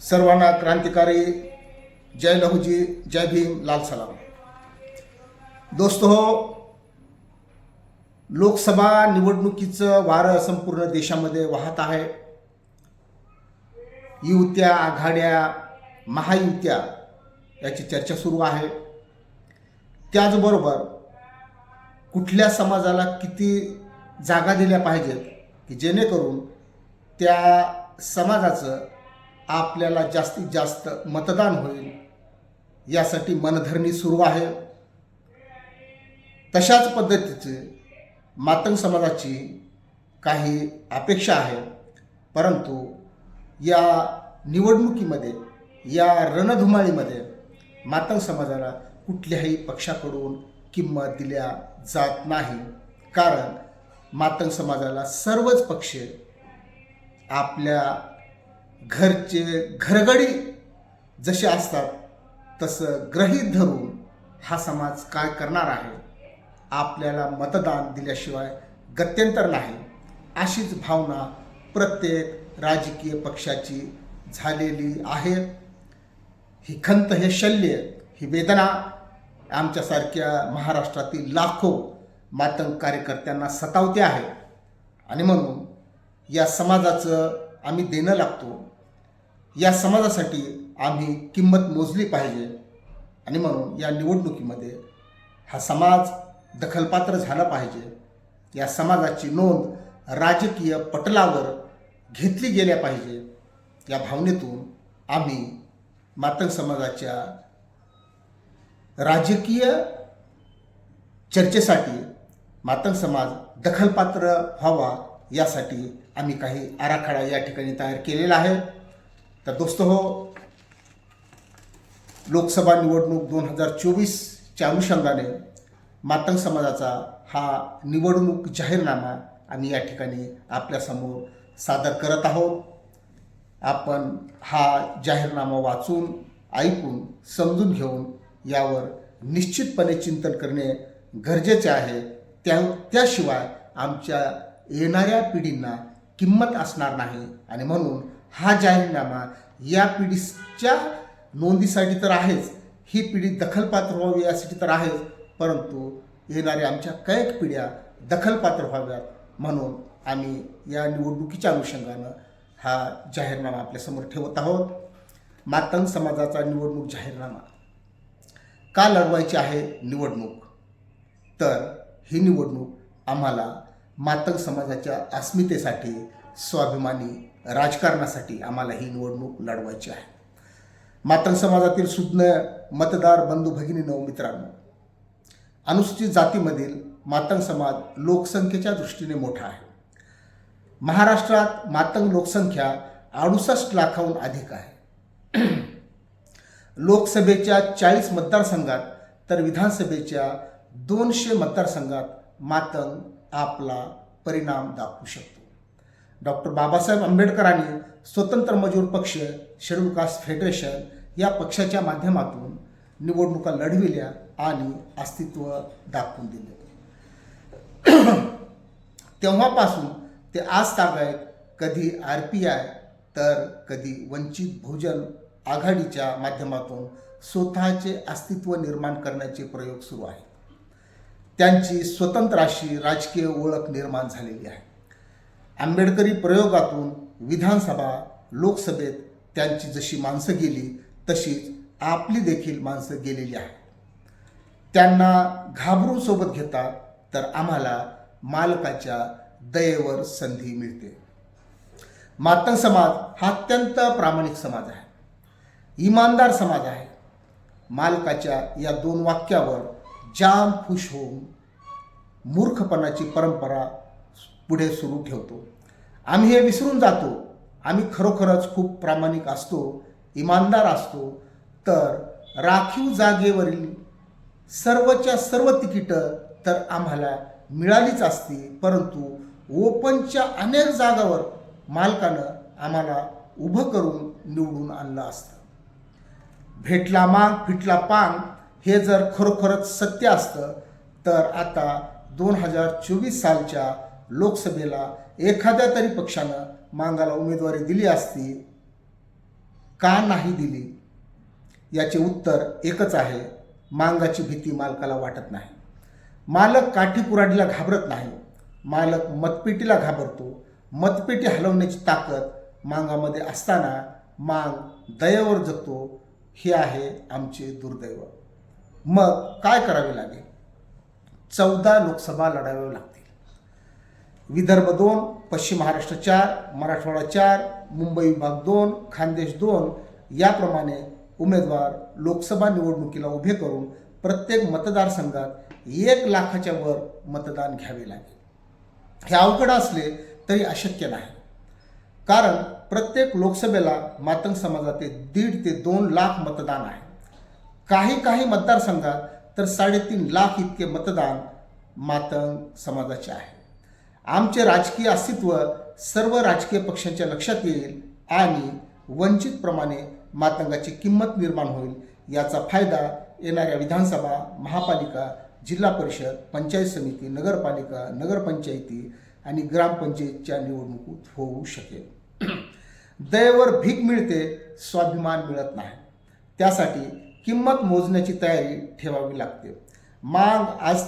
सर्वांना क्रांतिकारी जय लहूजी जय भीम लाल सलाम. दोस्तो लोकसभा निवडणुकीचं वारं संपूर्ण देशामध्ये वाहत आहे. युत्या आघाड्या महायुत्या याची चर्चा सुरू आहे. त्याचबरोबर कुठल्या समाजाला किती जागा दिल्या पाहिजेत की जेणेकरून त्या समाजाचं आपल्याला जास्तीत जास्त मतदान होईल. यासाठी मनधरणी सुरू आहे. तशाच पद्धतीचे मातंग समाजाची काही अपेक्षा आहे. परंतु या निवडणुकीमध्ये या रणधुमाळीमध्ये मातंग समाजाला कुठल्याही पक्षाकडून किंमत दिल्या जात नाही. कारण मातंग समाजाला सर्वच पक्ष आपल्या घरचे घरगडी जसे असतात तसं ग्रहीत धरून हा समाज काय करणार आहे? आपल्याला मतदान दिल्याशिवाय गत्यंतर नाही. अशीच भावना प्रत्येक राजकीय पक्षाची झालेली आहे ही खंत हे शल्य ही वेदना आमच्यासारख्या महाराष्ट्रातील लाखो मातंग कार्यकर्त्यांना सतावते आहे. आणि म्हणून या समाजाचं आम्ही देणं लागतो. या समाजासाठी आम्ही किंमत मोजली पाहिजे. आणि म्हणून या निवडणुकीमध्ये हा समाज दखलपात्र झाला पाहिजे. या समाजाची नोंद राजकीय पटलावर घेतली गेल्या पाहिजे. या भावनेतून आम्ही मातंग समाजाच्या राजकीय चर्चेसाठी मातंग समाज दखलपात्र व्हावा यासाठी आम्ही काही आराखडा या ठिकाणी तयार केलेला आहे. तर दोस्त हो लोकसभा निवडणूक दोन हजार चोवीसच्या अनुषंगाने मातंग समाजाचा हा निवडणूक जाहीरनामा आम्ही या ठिकाणी आपल्यासमोर सादर करत आहोत. आपण हा जाहीरनामा वाचून ऐकून समजून घेऊन यावर निश्चितपणे चिंतन करणे गरजेचे आहे. त्या त्याशिवाय आमच्या येणाऱ्या पिढींना किंमत असणार नाही. आणि म्हणून हा जाहीरनामा या पिढीच्या नोंदीसाठी तर आहेच. ही पिढी दखलपात्र व्हावी यासाठी तर आहेच. परंतु येणाऱ्या आमच्या कैक पिढ्या दखलपात्र व्हाव्यात म्हणून आम्ही या निवडणुकीच्या अनुषंगानं हा जाहीरनामा आपल्यासमोर ठेवत आहोत. मातंग समाजाचा निवडणूक जाहीरनामा. का लढवायची आहे निवडणूक? तर ही निवडणूक आम्हाला मातंग समाजाच्या अस्मितेसाठी स्वाभिमानी राजकारणासाठी आम्हाला ही निवडणूक लढवायची आहे. मातंग समाजातील सुज्ञ मतदार बंधू भगिनीनो मित्रांनो अनुसूचित जातीमधील मातंग समाज लोकसंख्येच्या दृष्टीने मोठा आहे. महाराष्ट्रात मातंग लोकसंख्या अडुसष्ट लाखाहून अधिक आहे. लोकसभेच्या चाळीस मतदारसंघात तर विधानसभेच्या दोनशे मतदारसंघात मातंग आपला परिणाम दाखवू शकतो. डॉक्टर बाबासाहेब आंबेडकरांनी स्वतंत्र मजूर पक्ष शेड्यूल कास्ट फेडरेशन या पक्षाच्या माध्यमातून निवडणुका लढविल्या आणि अस्तित्व दाखवून दिले. तेव्हापासून ते आज तागायत कधी आर पी आय तर कधी वंचित बहुजन आघाडीच्या माध्यमातून स्वतःचे अस्तित्व निर्माण करण्याचे प्रयोग सुरू आहेत. त्यांची स्वतंत्र अशी राजकीय ओळख निर्माण झालेली आहे. आंबेडकरी प्रयोगातून विधानसभा लोकसभेत त्यांची जशी माणसं गेली तशीच आपली देखील माणसं गेलेली आहेत. त्यांना घाबरून सोबत घेतात तर आम्हाला मालकाच्या दयेवर संधी मिळते. मातंग समाज हा अत्यंत प्रामाणिक समाज आहे. इमानदार समाज आहे. मालकाच्या या दोन वाक्यावर जाम खुश होऊन मूर्खपणाची परंपरा पुढे सुरू ठेवतो. आम्ही हे विसरून जातो. आम्ही खरोखरच खूप प्रामाणिक असतो इमानदार असतो. तर राखीव जागेवरील सर्वच्या सर्व तिकीटं तर आम्हाला मिळालीच असती परंतु ओपनच्या अनेक जागावर मालकानं आम्हाला उभं करून निवडून आणलं असतं. भेटला माग फिटला पांग हे जर खरोखरच सत्य असतं तर आता दोन हजार चोवीस सालच्या लोकसभेला एखाद्या तरी पक्षानं मांगाला उमेदवारी दिली असती का नाही दिली? याचे उत्तर एकच आहे मांगाची भीती मालकाला वाटत नाही. मालक काठीपुराडीला घाबरत नाही मालक मतपेटीला घाबरतो. मतपेटी हलवण्याची ताकद मांगामध्ये असताना मांग दयेवर जगतो हे आहे आमचे दुर्दैव. मग काय करावे लागेल? चौदा लोकसभा लढाव्या लागतील. विदर्भ दोन पश्चिम महाराष्ट्र चार मराठवाडा चार मुंबई विभाग दोन खानदेश दोन याप्रमाणे उमेदवार लोकसभा निवडणुकीला उभे करून प्रत्येक मतदारसंघात एक लाखाच्या वर मतदान घ्यावे लागेल. हे अवघड असले तरी अशक्य नाही. कारण प्रत्येक लोकसभेला मातंग समाजाचे दीड ते दोन लाख मतदान आहे. काही काही मतदारसंघात तर साडेतीन लाख इतके मतदान मातंग समाजाचे आहे. आमचे राजकीय अस्तित्व सर्व राजकीय पक्षांच्या लक्षात येईल आणि वंचितप्रमाणे मातंगाची किंमत निर्माण होईल याचा फायदा येणाऱ्या विधानसभा महापालिका जिल्हा परिषद पंचायत समिती नगरपालिका नगरपंचायती आणि ग्रामपंचायतच्या निवडणुकीत होऊ शकेल. दयेवर भीक मिळते स्वाभिमान मिळत नाही. त्यासाठी किंमत मोजण्याची तयारी ठेवावी लागते. मांग आज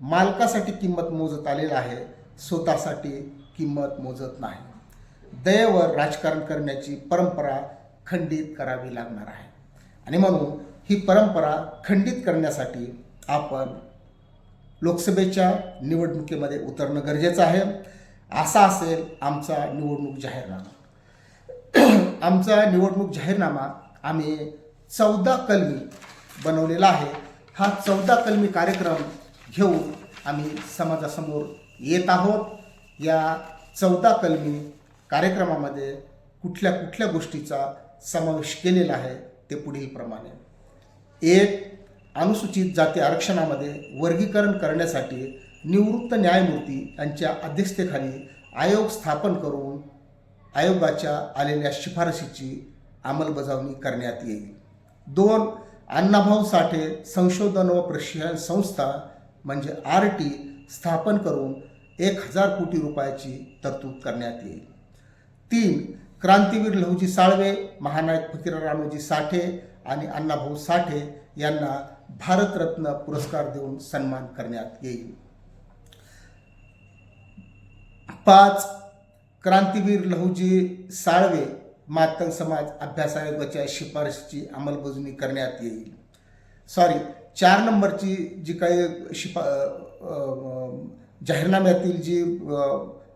मालकासाठी किंमत मोजत आलेला आहे स्वतःसाठी किंमत मोजत नाही. दयेवर राजकारण करण्याची परंपरा खंडित करावी लागणार आहे. आणि म्हणून ही परंपरा खंडित करण्यासाठी आपण लोकसभेच्या निवडणुकीमध्ये उतरणं गरजेचं आहे. असा असेल आमचा निवडणूक जाहीरनामा. आमचा निवडणूक जाहीरनामा आम्ही चौदा कलमी बनवलेला आहे. हा चौदा कलमी कार्यक्रम घेऊन आम्ही समाजासमोर येत आहोत. या चौदा कलमी कार्यक्रमामध्ये कुठल्या कुठल्या गोष्टीचा समावेश केलेला आहे ते पुढील प्रमाणे. एक अनुसूचित जाती आरक्षणामध्ये वर्गीकरण करण्यासाठी निवृत्त न्यायमूर्ती यांच्या अध्यक्षतेखाली आयोग स्थापन करून आयोगाच्या आलेल्या शिफारशीची अंमलबजावणी करण्यात येईल. दोन अण्णाभाऊ साठे संशोधन व प्रशिक्षण संस्था म्हणजे आर टी स्थापन करून एक हजार कोटी रुपयाची तरतूद करण्यात येईल. तीन क्रांतीवीर लहूजी साळवे महानायक फकीर रामोजी साठे आणि अण्णाभाऊ साठे यांना भारतरत्न पुरस्कार देऊन सन्मान करण्यात येईल. पाच क्रांतीवीर लहूजी साळवे मातंग समाज अभ्यास आयोगाच्या शिफारशीची अंमलबजावणी करण्यात येईल. सॉरी चार नंबरची जी काही शिफा जाहीरनाम्यातील जी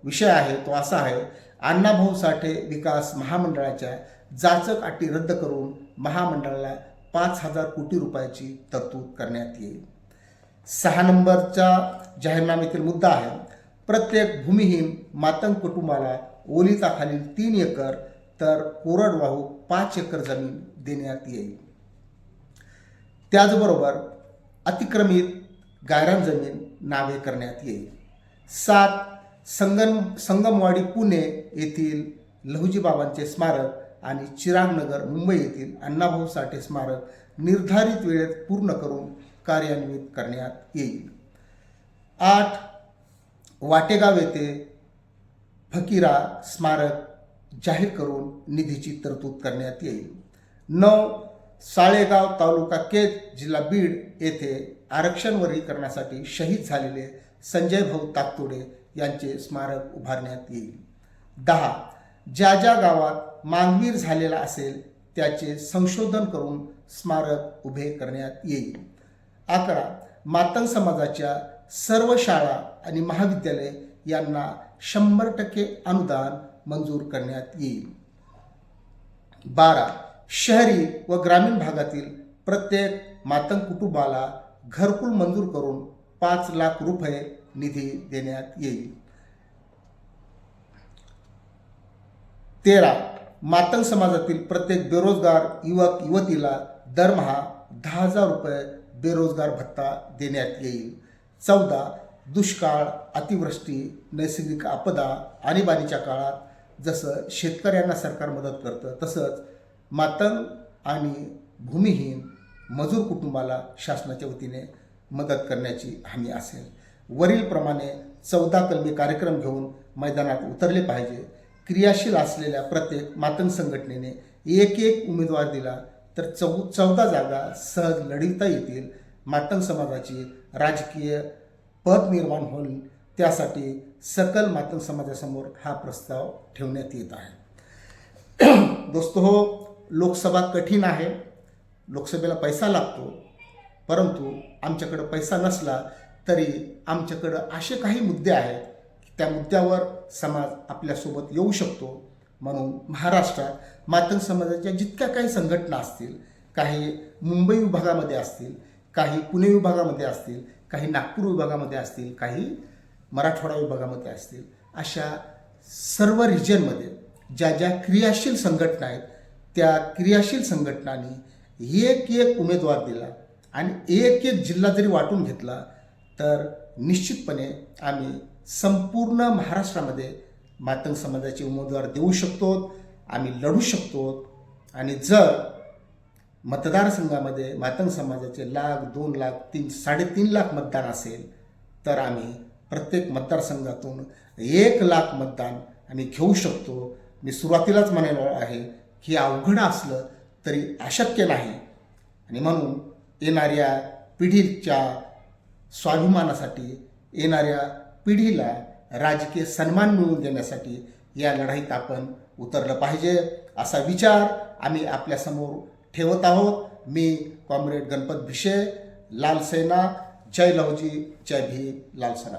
विषय आहे तो असा आहे अण्णाभाऊ साठे विकास महामंडळाच्या जाचक अटी रद्द करून महामंडळाला पाच हजार कोटी रुपयाची तरतूद करण्यात येईल. सहा नंबरचा जाहीरनाम्यातील मुद्दा आहे प्रत्येक भूमिहीन मातंग कुटुंबाला ओलिताखालील तीन एकर तर कोरडवाहू पाच एकर जमीन देण्यात येईल. त्याचबरोबर अतिक्रमित गायरान जमीन नावे करण्यात येईल. सात संगम संगमवाडी पुणे येथील लहुजीबाबांचे स्मारक आणि चिरागनगर मुंबई येथील अण्णाभाऊ साठे स्मारक निर्धारित वेळेत पूर्ण करून कार्यान्वित करण्यात येईल. आठ वाटेगाव येथे फकीरा स्मारक जाहीर करून निधीची तरतूद करण्यात येईल. नऊ साळेगाव तालुका केज जिल्हा बीड येथे आरक्षण वर्गीकरणासाठी शहीद झालेले संजय भाऊ ताकतोडे यांचे स्मारक उभारण्यात येईल. दहा ज्या ज्या गावात मानवीर झालेला असेल त्याचे संशोधन करून स्मारक उभे करण्यात येईल. अकरा मातंग समाजाच्या सर्व शाळा आणि महाविद्यालय यांना शंभर टक्के अनुदान मंजूर करण्यात येईल. बारा. शहरी व ग्रामीण भागातील प्रत्येक मातंग कुटुंबाला घरकुल मंजूर करून पाच लाख रुपये निधी देण्यात येईल. तेरा. मातंग समाजातील प्रत्येक बेरोजगार युवक युवतीला दरमहा दहा हजार रुपये बेरोजगार भत्ता देण्यात येईल. चौदा. दुष्काळ अतिवृष्टी नैसर्गिक आपदा आणीबाणीच्या काळात जसं शेतकऱ्यांना सरकार मदत करतं तसंच मातंग आणि भूमिहीन मजूर कुटुंबाला शासनाच्या वतीने मदत करण्याची हमी असेल. वरीलप्रमाणे चौदा कलमी कार्यक्रम घेऊन मैदानात उतरले पाहिजे. क्रियाशील असलेल्या प्रत्येक मातंग संघटनेने एक एक उमेदवार दिला तर चौ चौदा जागा सहज लढविता येतील. मातंग समाजाची राजकीय पद निर्माण होईल. त्यासाठी सकल मातम समाजासमोर हा प्रस्ताव ठेवण्यात येत आहे. दोस्त हो लोकसभा कठीण आहे. लोकसभेला पैसा लागतो. परंतु आमच्याकडं पैसा नसला तरी आमच्याकडं असे काही मुद्दे आहेत की त्या मुद्द्यावर समाज आपल्यासोबत येऊ शकतो. म्हणून महाराष्ट्रात मातंग समाजाच्या जितक्या काही संघटना असतील काही मुंबई विभागामध्ये असतील काही पुणे विभागामध्ये असतील काही नागपूर विभागामध्ये असतील काही मराठवाडा विभागामध्ये असतील अशा सर्व रिजनमध्ये ज्या ज्या क्रियाशील संघटना आहेत त्या क्रियाशील संघटनांनी एक एक उमेदवार दिला आणि एक एक जिल्हा जरी वाटून घेतला तर निश्चितपणे आम्ही संपूर्ण महाराष्ट्रामध्ये मातंग समाजाचे उमेदवार देऊ शकतो आम्ही लढू शकतो. आणि जर मतदारसंघामध्ये मातंग समाजाचे लाख दोन लाख तीन साडेतीन लाख मतदान असेल तर आम्ही प्रत्येक मतदारसंघातून एक लाख मतदान आम्ही घेऊ शकतो. मी सुरुवातीलाच म्हणालो आहे की अवघड असलं तरी अशक्य नाही. आणि म्हणून येणाऱ्या पिढीच्या स्वाभिमानासाठी येणाऱ्या पिढीला राजकीय सन्मान मिळवून देण्यासाठी या लढाईत आपण उतरलं पाहिजे. असा विचार आम्ही आपल्यासमोर ठेवत आहोत. मी कॉम्रेड गणपत भिशे लाल सेना जय लवजी जय भी लाल सेना